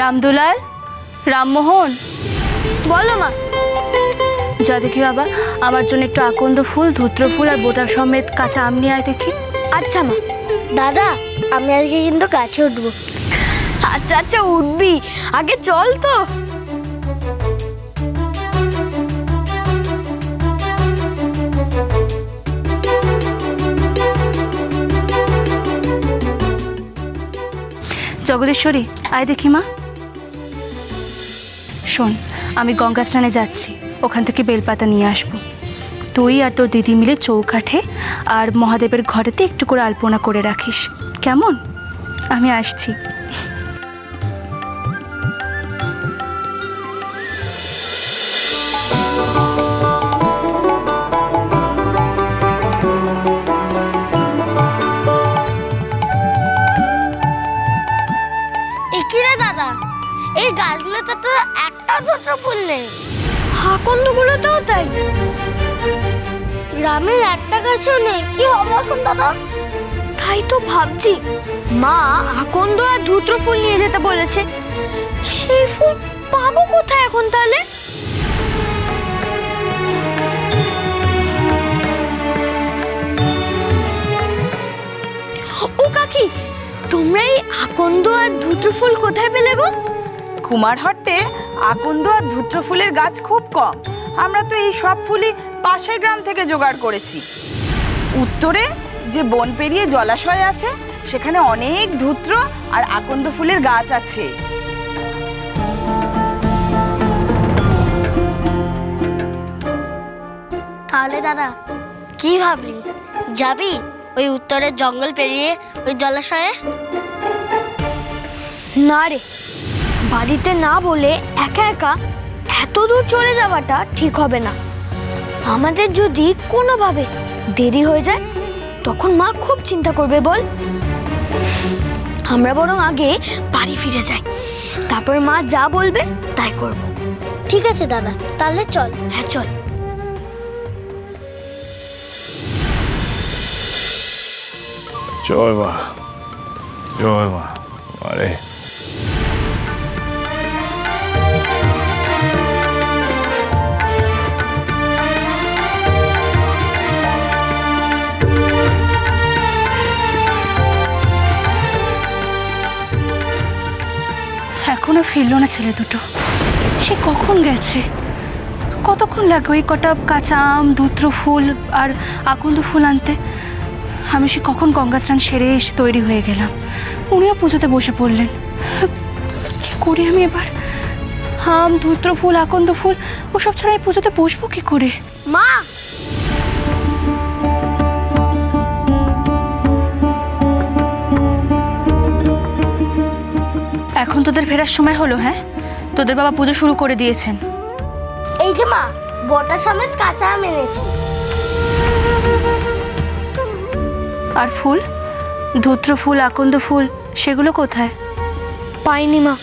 রামদুলাল? রামমোহন? বলো মা। যা দেখি বাবা আমার জন্য একটু আকন্দ ফুল ধূত্র ফুল আর বোটা সমেত কাঁচা আম নিয়ে আয় দেখি। আচ্ছা মা। দাদা আমি আজকে কিন্তু কাছে উঠবো। আচ্ছা আচ্ছা উঠবি। আগে চল তো। জগদীশ্বরী আয় দেখি মা। শোন, আমি গঙ্গা স্নানে যাচ্ছি। ওখান থেকে বেলপাতা নিয়ে আসব। তুই আর তোর দিদি মিলে চৌকাঠে আর মহাদেবের ঘরেতে একটু করে আলপনা করে রাখিস। কেমন? আমি আসছি। দাদা? এই গাছগুলোতে তো একটা ছোট ফুল নেই। হাকন্দগুলোতেও তাই। গ্রামের একটা গাছও নেই কি হবে এখন দাদা? তাই তো ভাবছি। মা আকন্দ আর ধূত্র ফুল নিয়ে যেতে বলেছে। সেই ফুল পাবো কোথায় এখন তাহলে? ও কাকি তোমরা এই আকন্দ আর ধূত্র ফুল কোথায় পেলে গো? কুমারহট্টে আকন্দ আর ধূত্র ফুলের গাছ খুব কম। আমরা তো এই সব ফুলই পাশের গ্রাম থেকে জোগাড় করেছি। উত্তরে যে বন পেরিয়ে জলাশয় আছে সেখানে অনেক ধূত্র আর আকন্দ ফুলের গাছ আছে। তাহলে দাদা কি ভাবলি? যাবি ওই উত্তরের জঙ্গল পেরিয়ে ওই জলাশয়ে? না রে বাড়িতে না বলে একা একা এত দূর চলে যাওয়াটা ঠিক হবে না। আমাদের যদি কোনোভাবে দেরি হয়ে যায় তখন মা খুব চিন্তা করবে বল। আমরা বরং আগে বাড়ি ফিরে যাই। তারপর মা যা বলবে তাই করব। ঠিক আছে দাদা। তাহলে চল। হ্যাঁ চল। জয় মা। জয় মা। আরে এখনও ফিরলো না ছেলে দুটো। সে কখন গেছে? কতক্ষণ লাগবে ওই কটা কাঁচা আম ধূত্র ফুল আর আকন্দ ফুল আনতে? আমি সে কখন গঙ্গা স্নান সেরে এসে তৈরি হয়ে গেলাম। উনিও পুজোতে বসে পড়লেন। কি করি আমি এবার? আম ধূত্র ফুল, আকন্দ ফুল, ওসব ছাড়া এই পুজোতে বসবো কি করে? মা তোদের ফেরার সময় হলো হ্যাঁ? তোদের বাবা পুজো শুরু করে দিয়েছেন। এই যে মা বটা সমেত কাঁচা আম এনেছি। আর ফুল? ধুত্র ফুল আকন্দ ফুল সেগুলো কোথায়? পাইনি মা।